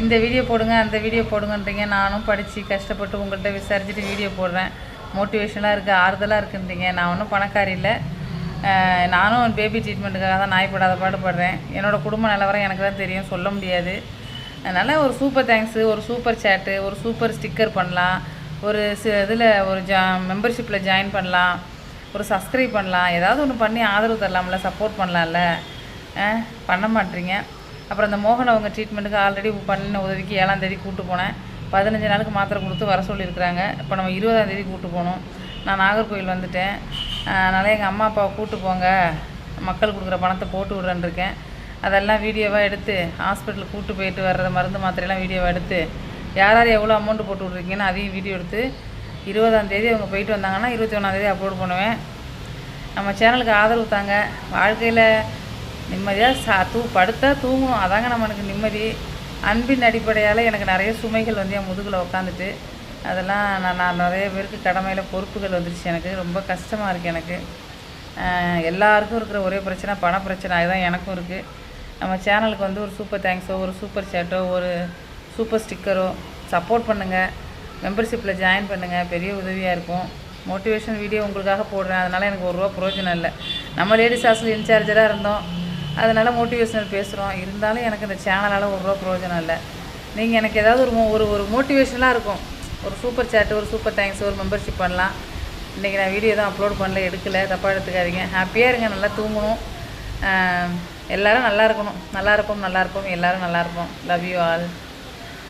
இந்த வீடியோ போடுங்க அந்த வீடியோ போடுங்கன்றீங்க. நானும் படித்து கஷ்டப்பட்டு உங்கள்கிட்ட விசாரிச்சுட்டு வீடியோ போடுறேன். மோட்டிவேஷனாக இருக்குது ஆறுதலாக இருக்குன்றீங்க. நான் ஒன்றும் பணக்காரி இல்லை. நானும் பேபி ட்ரீட்மெண்ட்டுக்காக தான் நாய்ப்படாத பாடுபடுறேன் என்னோடய குடும்ப நிலவரம் எனக்கு தான் தெரியும் சொல்ல முடியாது. அதனால் ஒரு சூப்பர் தேங்க்ஸு ஒரு சூப்பர் சேட்டு ஒரு சூப்பர் ஸ்டிக்கர் பண்ணலாம். ஒரு சி இதில் ஒரு ஜா மெம்பர்ஷிப்பில் ஜாயின் பண்ணலாம். ஒரு சப்ஸ்கிரைப் பண்ணலாம். ஏதாவது ஒன்று பண்ணி ஆதரவு தரலாம்ல சப்போர்ட் பண்ணலாம்ல. பண்ண மாட்டீங்க. அப்புறம் அந்த மோகன் அவங்க ட்ரீட்மெண்ட்டுக்கு ஆல்ரெடி பண்ணின உதவிக்கு ஏழாம் தேதி போனேன். பதினஞ்சு நாளுக்கு மாத்திரை கொடுத்து வர சொல்லியிருக்கிறாங்க. இப்போ நம்ம இருபதாம் தேதி கூப்பிட்டு போகணும். நான் நாகர்கோவில் வந்துட்டேன். அதனால் எங்கள் அம்மா அப்பாவை கூப்பிட்டு போங்க. மக்கள் கொடுக்குற பணத்தை போட்டு விட்றேன்னு இருக்கேன். அதெல்லாம் வீடியோவாக எடுத்து ஹாஸ்பிட்டலுக்கு கூட்டு போயிட்டு வர்ற மருந்து மாத்திரையெல்லாம் வீடியோவாக எடுத்து யார் யார் எவ்வளோ அமௌண்ட் போட்டு விட்ருக்கீங்கன்னு அதையும் வீடியோ எடுத்து இருபதாம் தேதி அவங்க போயிட்டு வந்தாங்கன்னா இருபத்தி ஒன்றாந்தேதி அப்லோட் பண்ணுவேன். நம்ம சேனலுக்கு ஆதரவு தாங்க. வாழ்க்கையில் நிம்மதியாக சா தூ படுத்தா தூங்கணும். அதாங்க நம்மளுக்கு நிம்மதி. அன்பின் அடிப்படையால் எனக்கு நிறைய சுமைகள் வந்து என் முதுகில் உக்காந்துட்டு அதெல்லாம் நான் நான் நிறைய பேருக்கு கடமையில் பொறுப்புகள் வந்துருச்சு எனக்கு. ரொம்ப கஷ்டமாக இருக்குது எனக்கு. எல்லாருக்கும் இருக்கிற ஒரே பிரச்சனை பண பிரச்சனை. அதுதான் எனக்கும் இருக்குது நம்ம சேனலுக்கு வந்து ஒரு சூப்பர் தேங்க்ஸோ ஒரு சூப்பர் சேட்டோ ஒரு சூப்பர் ஸ்டிக்கரோ சப்போர்ட் பண்ணுங்கள் மெம்பர்ஷிப்பில் ஜாயின் பண்ணுங்கள் பெரிய உதவியாக இருக்கும். மோட்டிவேஷன் வீடியோ உங்களுக்காக போடுறேன். அதனால் எனக்கு ஒரு ரூபா பிரயோஜனம் இல்லை. நம்ம லேடிஸ் ஹாஸ்டல் இன்சார்ஜராக இருந்தோம். அதனால் மோட்டிவேஷனல் பேசுகிறோம் இருந்தாலும் எனக்கு இந்த சேனலால் ஒரு ரூபா பிரயோஜனம் இல்லை. நீங்கள் எனக்கு ஏதாவது ஒரு மோ- ஒரு ஒரு மோட்டிவேஷனலாக இருக்கும். ஒரு சூப்பர் சேட்டு ஒரு சூப்பர் தேங்க்ஸ் ஒரு மெம்பர்ஷிப் பண்ணலாம். இன்றைக்கி நான் வீடியோ தான் அப்லோட் பண்ணல எடுக்கல. தப்பாக எடுத்துக்காதீங்க. ஹாப்பியாக இருங்க நல்லா தூங்கணும். எல்லோரும் நல்லா இருக்கணும். நல்லா இருப்போம் நல்லா இருப்போம். எல்லோரும் நல்லா இருப்போம். Love you all